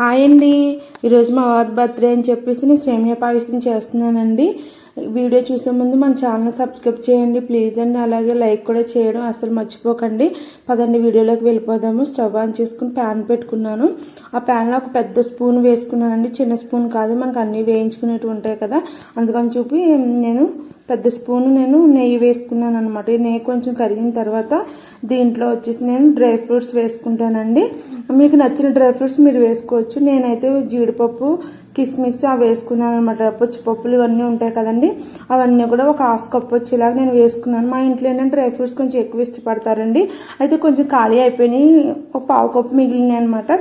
Hi అండి. ఈరోజు మా వారి బర్త్డే అని చెప్పేసి నేను సేమియా పాయసం చేస్తున్నానండి. వీడియో చూసే ముందు మన ఛానల్ సబ్స్క్రైబ్ చేయండి. ప్లీజ్ అండి. అలాగే లైక్ కూడా చేయడం అసలు మర్చిపోకండి. పదండి వీడియోలోకి వెళ్ళిపోదాము. స్టవ్ ఆన్ చేసుకుని ప్యాన్ పెట్టుకున్నాను. ఆ ప్యాన్లో ఒక పెద్ద స్పూన్ వేసుకున్నానండి. చిన్న స్పూన్ కాదు మనకు అన్నీ వేయించుకునేవి ఉంటాయి కదా. అందుకని చూపి నేను పెద్ద స్పూను నేను నెయ్యి వేసుకున్నాను అనమాట ఈ నెయ్యి కొంచెం కరిగిన తర్వాత దీంట్లో వచ్చేసి నేను డ్రై ఫ్రూట్స్ వేసుకుంటానండి. మీకు నచ్చిన డ్రై ఫ్రూట్స్ మీరు వేసుకోవచ్చు. నేనైతే జీడిపప్పు కిస్మిస్ అవి వేసుకున్నాను అనమాట పప్పులు ఇవన్నీ ఉంటాయి కదండి. అవన్నీ కూడా ఒక హాఫ్ కప్ వచ్చేలాగా నేను వేసుకున్నాను. మా ఇంట్లో ఏంటంటే డ్రై ఫ్రూట్స్ కొంచెం ఎక్కువ ఇష్టపడతారండి. అయితే కొంచెం ఖాళీ అయిపోయినాయి. ఒక పావు కప్పు మిగిలినాయి అనమాట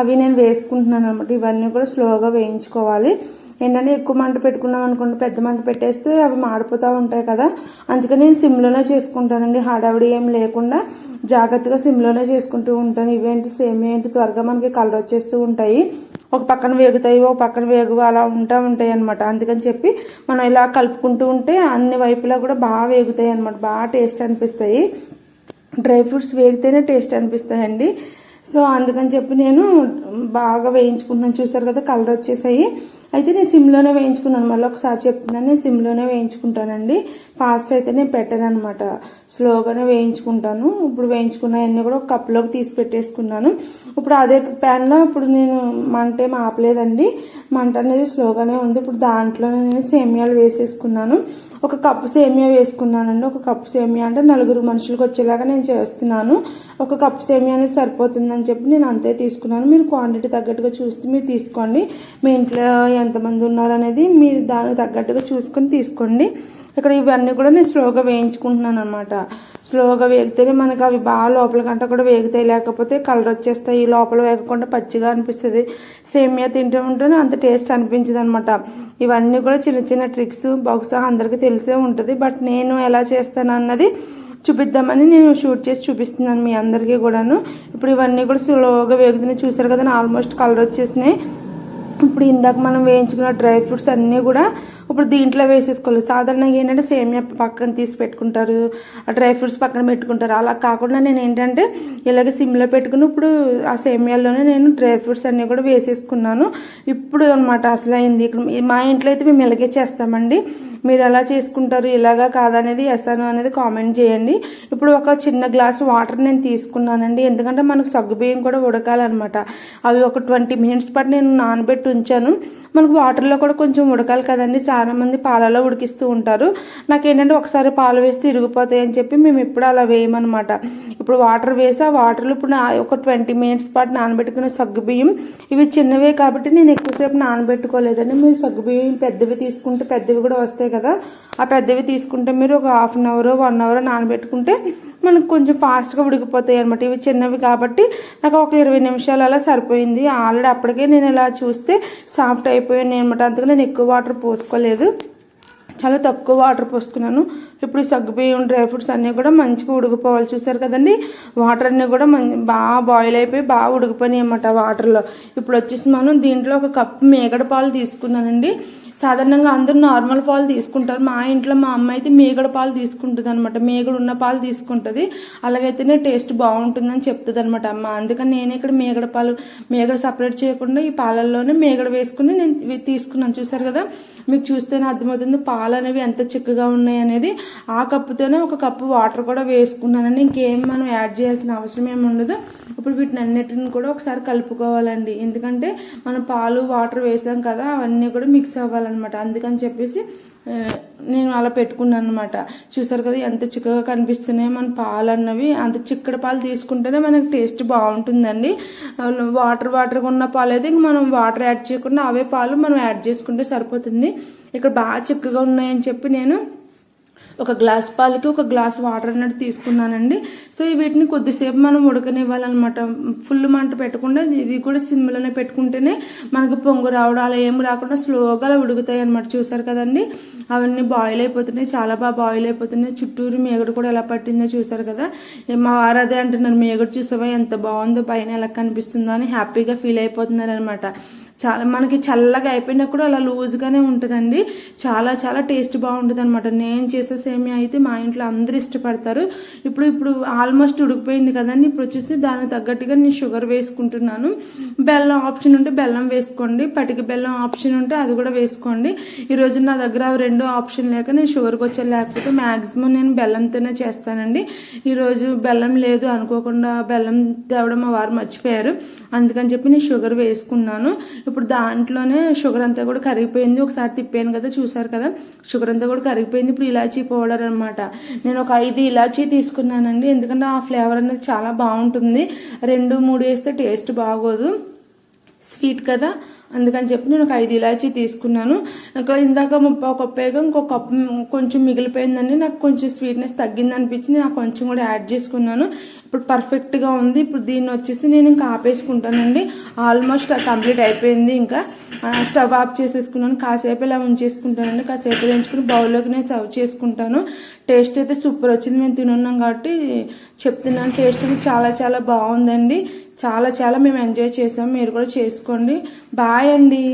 అవి నేను వేసుకుంటున్నాను అనమాట ఇవన్నీ కూడా స్లోగా వేయించుకోవాలి. ఏంటంటే ఎక్కువ మంట పెట్టుకున్నాం అనుకోండి పెద్ద మంట పెట్టేస్తే అవి మాడిపోతూ ఉంటాయి కదా. అందుకని నేను సిమ్లోనే చేసుకుంటానండి. హడావిడి ఏం లేకుండా జాగ్రత్తగా సిమ్లోనే చేసుకుంటూ ఉంటాను. ఇవేంటి సేమ్ ఏంటి? త్వరగా మనకి కలర్ వచ్చేస్తూ ఉంటాయి. ఒక పక్కన వేగుతాయి ఒక పక్కన వేగు అలా ఉంటా ఉంటాయి అనమాట అందుకని చెప్పి మనం ఇలా కలుపుకుంటూ ఉంటే అన్ని వైపులా కూడా బాగా వేగుతాయి అనమాట బాగా టేస్ట్ అనిపిస్తాయి. డ్రై ఫ్రూట్స్ వేగితేనే టేస్ట్ అనిపిస్తాయండి. సో అందుకని చెప్పి నేను బాగా వేయించుకుంటున్నాను. చూసారు కదా కలర్ వచ్చేసాయి. అయితే నేను సిమ్లోనే వేయించుకున్నాను. మళ్ళీ ఒకసారి చెప్తున్నాను నేను సిమ్లోనే వేయించుకుంటానండి. ఫాస్ట్ అయితే నేను పెట్టాను అనమాట స్లోగానే వేయించుకుంటాను. ఇప్పుడు వేయించుకున్నవన్నీ కూడా ఒక కప్లోకి తీసి పెట్టేసుకున్నాను. ఇప్పుడు అదే ప్యాన్లో ఇప్పుడు నేను మంట ఏం ఆపలేదండి. మంట అనేది స్లోగానే ఉంది. ఇప్పుడు దాంట్లో నేను సేమియాలు వేసేసుకున్నాను. ఒక కప్పు సేమియా వేసుకున్నానండి. ఒక కప్పు సేమియా అంటే నలుగురు మనుషులకు వచ్చేలాగా నేను చేస్తున్నాను. ఒక కప్పు సేమియా అనేది సరిపోతుందని చెప్పి నేను అంతే తీసుకున్నాను. మీరు క్వాంటిటీ తగ్గట్టుగా చూస్తే మీరు తీసుకోండి. మీ ఇంట్లో ఎంతమంది ఉన్నారనేది మీరు దానికి తగ్గట్టుగా చూసుకొని తీసుకోండి. ఇక్కడ ఇవన్నీ కూడా నేను స్లోగా వేయించుకుంటున్నాను అనమాట స్లోగా వేగితేనే మనకి అవి బాగా లోపల కంటే కూడా వేగుతాయి. లేకపోతే కలర్ వచ్చేస్తాయి. లోపల వేగకుండా పచ్చిగా అనిపిస్తుంది. సేమియా తింటూ ఉంటేనే అంత టేస్ట్ అనిపించదు అనమాట ఇవన్నీ కూడా చిన్న చిన్న ట్రిక్స్ బహుశా అందరికీ తెలిసే ఉంటుంది. బట్ నేను ఎలా చేస్తాను అన్నది చూపిద్దామని నేను షూట్ చేసి చూపిస్తున్నాను మీ అందరికీ కూడాను. ఇప్పుడు ఇవన్నీ కూడా స్లోగా వేగుతున్నాయి. చూసారు కదా ఆల్మోస్ట్ కలర్ వచ్చేసినాయి. ఇప్పుడు ఇందాక మనం వేయించుకున్న డ్రై ఫ్రూట్స్ అన్నీ కూడా ఇప్పుడు దీంట్లో వేసేసుకోవాలి. సాధారణంగా ఏంటంటే సేమియా పక్కన తీసి పెట్టుకుంటారు డ్రై ఫ్రూట్స్ పక్కన పెట్టుకుంటారు. అలా కాకుండా నేను ఏంటంటే ఇలాగ సిమ్లో పెట్టుకుని ఇప్పుడు ఆ సేమియాల్లోనే నేను డ్రై ఫ్రూట్స్ అన్నీ కూడా వేసేసుకున్నాను. ఇప్పుడు అనమాట అసలు అయింది. ఇక్కడ మా ఇంట్లో అయితే మేము ఇలాగే చేస్తామండి. మీరు ఎలా చేసుకుంటారు ఇలాగా కాదనేది వేస్తాను అనేది కామెంట్ చేయండి. ఇప్పుడు ఒక చిన్న గ్లాస్ వాటర్ నేను తీసుకున్నానండి. ఎందుకంటే మనకు సగ్గుబియ్యం కూడా ఉడకాలన్నమాట. అవి ఒక ట్వంటీ మినిట్స్ పాటు నేను నానబెట్టి ఉంచాను. మనకు వాటర్లో కూడా కొంచెం ఉడకాలి కదండి. చాలా మంది పాలలో ఉడికిస్తూ ఉంటారు. నాకేంటంటే ఒకసారి పాలు వేస్తే ఇరిగిపోతాయి అని చెప్పి మేము ఇప్పుడు అలా వేయమన్నమాట. ఇప్పుడు వాటర్ వేసి ఆ వాటర్లో ఇప్పుడు ఒక ట్వంటీ మినిట్స్ పాటు నానబెట్టుకున్న సగ్గుబియ్యం ఇవి చిన్నవే కాబట్టి నేను ఎక్కువసేపు నానబెట్టుకోలేదండి. మీరు సగ్గుబియ్యం పెద్దవి తీసుకుంటే పెద్దవి కూడా వస్తాయి కదా. ఆ పెద్దవి తీసుకుంటే మీరు ఒక half an hour one hour నానబెట్టుకుంటే మనకు కొంచెం ఫాస్ట్గా ఉడికిపోతాయి అనమాట ఇవి చిన్నవి కాబట్టి నాకు ఒక ఇరవై నిమిషాలు అలా సరిపోయింది. ఆల్రెడీ అప్పటికే నేను ఇలా చూస్తే సాఫ్ట్ అయిపోయాను అనమాట అందుకని నేను ఎక్కువ వాటర్ పోసుకోలేదు. చాలా తక్కువ వాటర్ పోసుకున్నాను. ఇప్పుడు సగ్గుబియ్యం డ్రై ఫ్రూట్స్ అన్నీ కూడా మంచిగా ఉడికిపోవాలి. చూసారు కదండి? వాటర్ అన్నీ కూడా మంచి బాగా బాయిల్ అయిపోయి బాగా ఉడికిపోయినాయి అన్నమాట వాటర్లో ఇప్పుడు వచ్చేసి మనం దీంట్లో ఒక కప్పు మేగడ పాలు తీసుకున్నానండి. సాధారణంగా అందరూ నార్మల్ పాలు తీసుకుంటారు. మా ఇంట్లో మా అమ్మ అయితే మేగడ పాలు తీసుకుంటుంది అనమాట మేగడు ఉన్న పాలు తీసుకుంటుంది. అలాగైతేనే టేస్ట్ బాగుంటుందని చెప్తుంది అనమాట అమ్మ. అందుకని నేను ఇక్కడ మేగడ పాలు మేగడ సపరేట్ చేయకుండా ఈ పాలల్లోనే మేగడ వేసుకుని నేను తీసుకున్నాను. చూసారు కదా? మీకు చూస్తేనే అర్థమవుతుంది పాలు అనేవి ఎంత చిక్కగా ఉన్నాయి అనేది. ఆ కప్పుతోనే ఒక కప్పు వాటర్ కూడా వేసుకున్నానండి. ఇంకేం మనం యాడ్ చేయాల్సిన అవసరం ఏమి ఉండదు. ఇప్పుడు వీటిని అన్నిటిని కూడా ఒకసారి కలుపుకోవాలండి. ఎందుకంటే మనం పాలు వాటర్ వేసాం కదా అవన్నీ కూడా మిక్స్ అవ్వాలి కావాలన్నమాట. అందుకని చెప్పేసి నేను అలా పెట్టుకున్నాను అనమాట చూసారు కదా ఎంత చిక్కగా కనిపిస్తున్నాయి మన పాలు అన్నవి అంత చిక్కడి పాలు తీసుకుంటేనే మనకి టేస్ట్ బాగుంటుందండి. వాటర్ వాటర్గా ఉన్న పాలు అయితే ఇంక మనం వాటర్ యాడ్ చేయకుండా అవే పాలు మనం యాడ్ చేసుకుంటే సరిపోతుంది. ఇక్కడ బాగా చిక్కగా ఉన్నాయని చెప్పి నేను ఒక గ్లాస్ పాలకి ఒక గ్లాస్ వాటర్ అన్నట్టు తీసుకున్నానండి. సో వీటిని కొద్దిసేపు మనం ఉడకనివ్వాలన్నమాట. ఫుల్ మంట పెట్టకుండా ఇది కూడా సిమ్లోనే పెట్టుకుంటేనే మనకి పొంగు రావడం అలా ఏం రాకుండా స్లోగా అలా ఉడుకుతాయి అనమాట చూసారు కదండి? అవన్నీ బాయిల్ అయిపోతున్నాయి. చాలా బాగా బాయిల్ అయిపోతున్నాయి. చుట్టూరు మేగడు కూడా ఎలా పట్టిందో చూసారు కదా? మా వారు అదే అంటున్నారు. మేగడు చూసావా? ఎంత బాగుందో పైన ఎలా కనిపిస్తుందో అని హ్యాపీగా ఫీల్ అయిపోతున్నారు అనమాట చాలా మనకి చల్లగా అయిపోయినా కూడా అలా లూజ్గానే ఉంటుందండి. చాలా చాలా టేస్ట్ బాగుంటుంది అనమాట నేను చేసే సేమియా అయితే మా ఇంట్లో అందరూ ఇష్టపడతారు. ఇప్పుడు ఇప్పుడు ఆల్మోస్ట్ ఉడికిపోయింది కదండి. ఇప్పుడు వచ్చేసి దానికి తగ్గట్టుగా నేను షుగర్ వేసుకుంటున్నాను. బెల్లం ఆప్షన్ ఉంటే బెల్లం వేసుకోండి. పటిక బెల్లం ఆప్షన్ ఉంటే అది కూడా వేసుకోండి. ఈరోజు నా దగ్గర రెండో రెండు ఆప్షన్ లేక నేను షుగర్కి వచ్చా లేకపోతే మ్యాక్సిమం నేను బెల్లంతోనే చేస్తానండి. ఈరోజు బెల్లం లేదు అనుకోకుండా బెల్లం తేవడం మా వారు మర్చిపోయారు. అందుకని చెప్పి నేను షుగర్ వేసుకున్నాను. ఇప్పుడు దాంట్లోనే షుగర్ అంతా కూడా కరిగిపోయింది. ఒకసారి తిప్పాను కదా చూసారు కదా? షుగర్ అంతా కూడా కరిగిపోయింది. ఇప్పుడు ఇలాచీ పౌడర్ అనమాట నేను ఒక ఐదు ఇలాచీ తీసుకున్నానండి. ఎందుకంటే ఆ ఫ్లేవర్ అనేది చాలా బాగుంటుంది. రెండు మూడు వేస్తే టేస్ట్ బాగోదు. స్వీట్ కదా? అందుకని చెప్పి నేను ఒక ఐదు ఇలాచీ తీసుకున్నాను. ఇంకా ఇందాక ముప్పై కప్పేగా ఇంకొక కప్పు కొంచెం మిగిలిపోయిందండి. నాకు కొంచెం స్వీట్నెస్ తగ్గింది అనిపించి నాకు కొంచెం కూడా యాడ్ చేసుకున్నాను. ఇప్పుడు పర్ఫెక్ట్గా ఉంది. ఇప్పుడు దీన్ని వచ్చేసి నేను ఇంకా ఆపేసుకుంటానండి. ఆల్మోస్ట్ కంప్లీట్ అయిపోయింది ఇంకా. స్టవ్ ఆఫ్ చేసేసుకున్నాను. కాసేపు ఇలా ఉంచేసుకుంటానండి. కాసేపు ఉంచుకుని బౌల్లోకి నేను సర్వ్ చేసుకుంటాను. టేస్ట్ అయితే సూపర్ వచ్చింది. మేము తినున్నాం కాబట్టి చెప్తున్నాను. టేస్ట్ అయితే చాలా చాలా బాగుందండి. చాలా చాలా మేము ఎంజాయ్ చేసాం. మీరు కూడా చేసుకోండి. బాగా బాయ్ అండి.